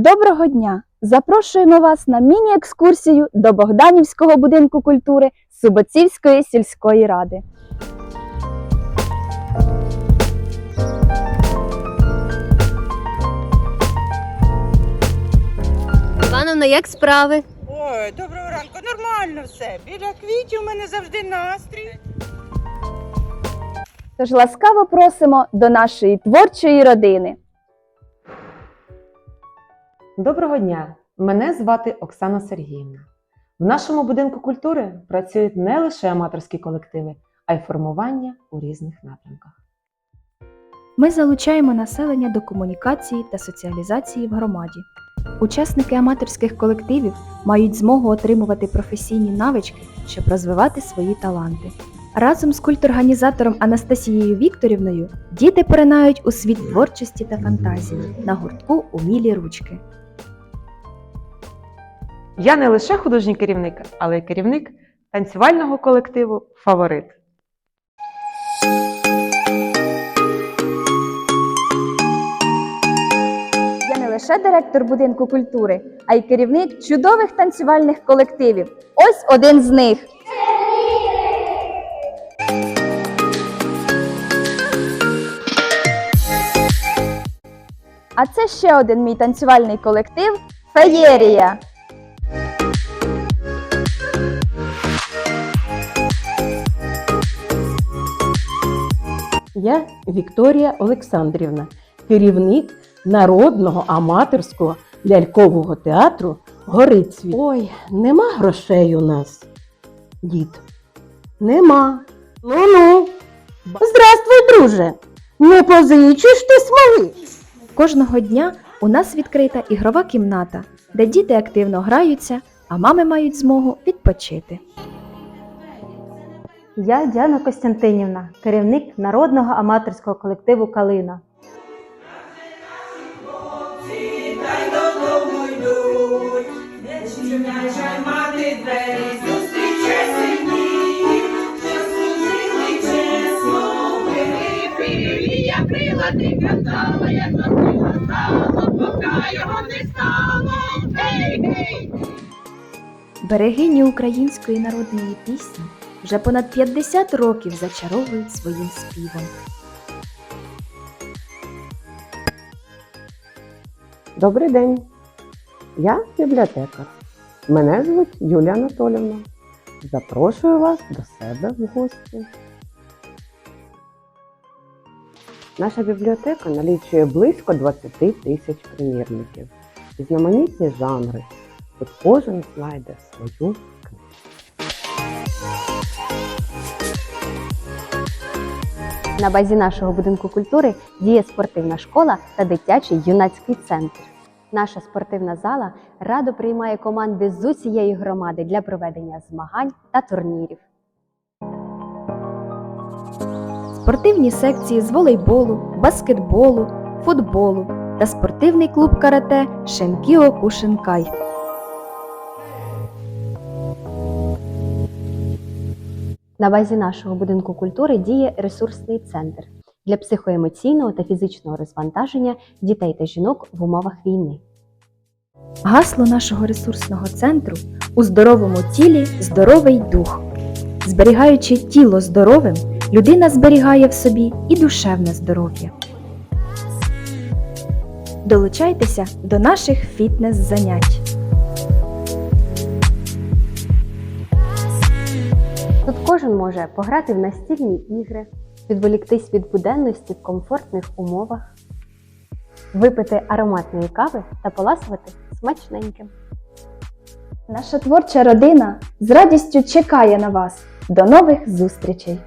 Доброго дня! Запрошуємо вас на міні-екскурсію до Богданівського будинку культури Суботцівської сільської ради. Івановна, як справи? Ой, доброго ранку, нормально все. Біля квітів у мене завжди настрій. Тож ласкаво просимо до нашої творчої родини. Доброго дня! Мене звати Оксана Сергіївна. В нашому будинку культури працюють не лише аматорські колективи, а й формування у різних напрямках. Ми залучаємо населення до комунікації та соціалізації в громаді. Учасники аматорських колективів мають змогу отримувати професійні навички, щоб розвивати свої таланти. Разом з культорганізатором Анастасією Вікторівною діти поринають у світ творчості та фантазії на гуртку Умілі ручки. Я не лише художній керівник, але й керівник танцювального колективу Фаворит. Я не лише директор будинку культури, а й керівник чудових танцювальних колективів. Ось один з них. А це ще один мій танцювальний колектив Феєрія. Я Вікторія Олександрівна, керівник народного аматорського лялькового театру Горицвіт. Ой, нема грошей у нас. Дід. Нема. Ну-ну. Здравствуй, друже. Не позичиш ти смоли. Кожного дня у нас відкрита ігрова кімната, де діти активно граються, а мами мають змогу відпочити. Я Діана Костянтинівна, керівник народного аматорського колективу Калина. Берегині української народної пісні вже понад 50 років зачаровують своїм співом. Добрий день. Я бібліотекар. Мене звуть Юлія Анатолівна. Запрошую вас до себе в гості. Наша бібліотека налічує близько 20 тисяч примірників. Різноманітні жанри. Тут кожен знайде свою На базі нашого будинку культури діє спортивна школа та дитячий юнацький центр. Наша спортивна зала радо приймає команди з усієї громади для проведення змагань та турнірів. Спортивні секції з волейболу, баскетболу, футболу та спортивний клуб карате Шенкіо Кушинкай. На базі нашого будинку культури діє ресурсний центр для психоемоційного та фізичного розвантаження дітей та жінок в умовах війни. Гасло нашого ресурсного центру у здоровому тілі здоровий дух. Зберігаючи тіло здоровим, людина зберігає в собі і душевне здоров'я. Долучайтеся до наших фітнес-занять. Тут кожен може пограти в настільні ігри, відволіктись від буденності в комфортних умовах, випити ароматної кави та поласувати смачненьким. Наша творча родина з радістю чекає на вас. До нових зустрічей!